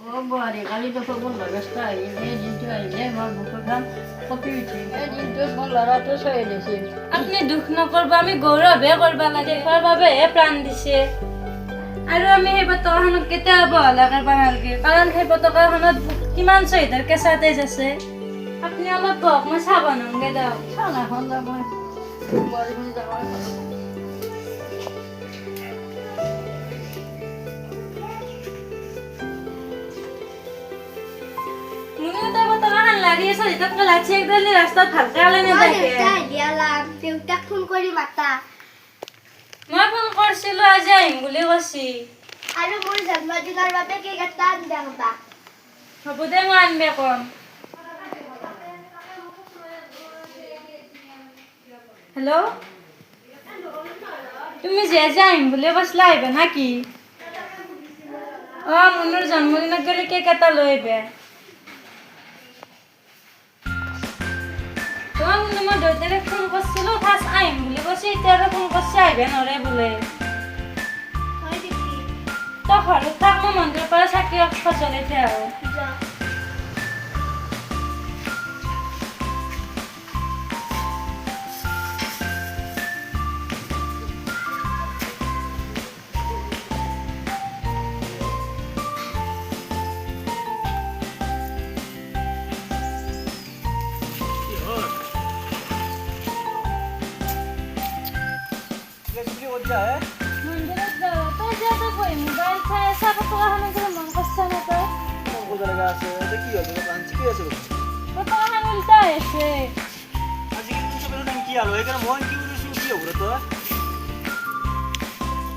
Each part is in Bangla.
জীয়া টকা পিছত উৰাই থাকিবি দে মই স্কুল যাবা ওলামগৈ মা মই যাওঁ যাওক ও বদমাইছি আহ তাই স্কুলত গেছি ৰ'ব আপুনি দুখ নকৰব আমি গৌৰৱহে কৰিব লাগে দেখুৱাৰ বাবেহে প্ৰাণ দিছে। আৰু আমি সেই পতাকাখনক কেতিয়াও অৱহেলা কৰিব নালাগে কাৰণ সেই পতাকাখনত কিমান শ্বহীদৰ কেঁচা তেজ আছে। আপুনি অলপ বহক মই চাহ বনাওঁগে দিয়ক মুনুও একডাল নি ৰাস্তাত ভালকৈ ওলাই মই ফোন কৰি মাতা। মই ফোন কৰিছিলোঁ আজি আহিম বুলি কৈছি। আৰু মোৰ জন্মদিনৰ বাবে কেক এটা কবা হ'ব। দে মই আনবে কম। হেল্ল' তুমি যে যে আহিম বুলি কৈছিলা আহিবা না কি? অঁ মুনুৰ জন্মদিনত গ'লে কেক এটা লৈ আহিবা। মুনু মই দেউতাৰে ফোন কৰিছিলোঁ ফাৰ্ষ্ট আহিম বুলি কৈছে এতিয়া আৰু ফোন কৰিছে আহিবা নৰে বোলে হয় মন্দিৰত যাওঁ। তই যে তই বহি মোবাইল চাই আছা পতকাখান কিবা মন কৰছা না তই? পতকাখান উল্টা হৈ আছে।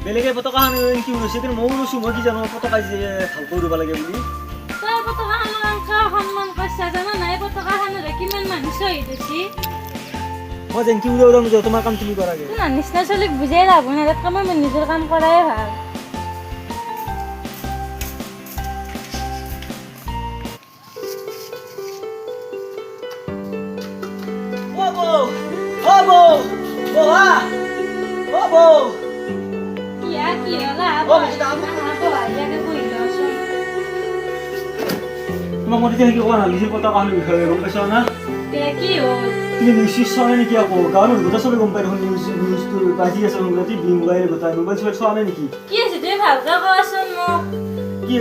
বেলেগে পতাকাখন কি উৰুইছে কিন্তু ময়ো উৰুইছো মই কি জানো পতাকা যে ভালকৈ উৰিব লাগে বুলি। তই পতকাখানৰ অংশ সন্মান কৰছা জানা নাই? পতকাখানৰে কিমান মানুহ শ্বহীদ হৈছি? মই যেনকি উৰিব উৰাম যে তোমাৰ কাম তুমি কৰাগে তোমাৰ নিচিনা ছোৱালীক বুজাই লাভ নাই তাতকৈ মই মোৰ নিজৰ কাম কৰাই ভালো। অ বৌ অ বৌ বৌহা অ বৌ কিয়া কি হলা আম- লচোন তোমাক মই তেতিয়া কি কি চিউজ চোৱা নাই নেকি আকৌ গোটেই চবে গম পাই দেখোন নিউজ নিউজটো বাজি আছে গোটেই টিভি মোবাইল চোবাইল চোৱা নাই নেকি কি হৈছে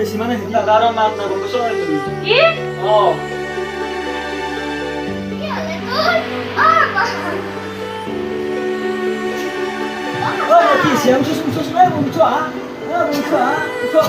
কি মানে কি কি কি উঠোৱা উঠোৱা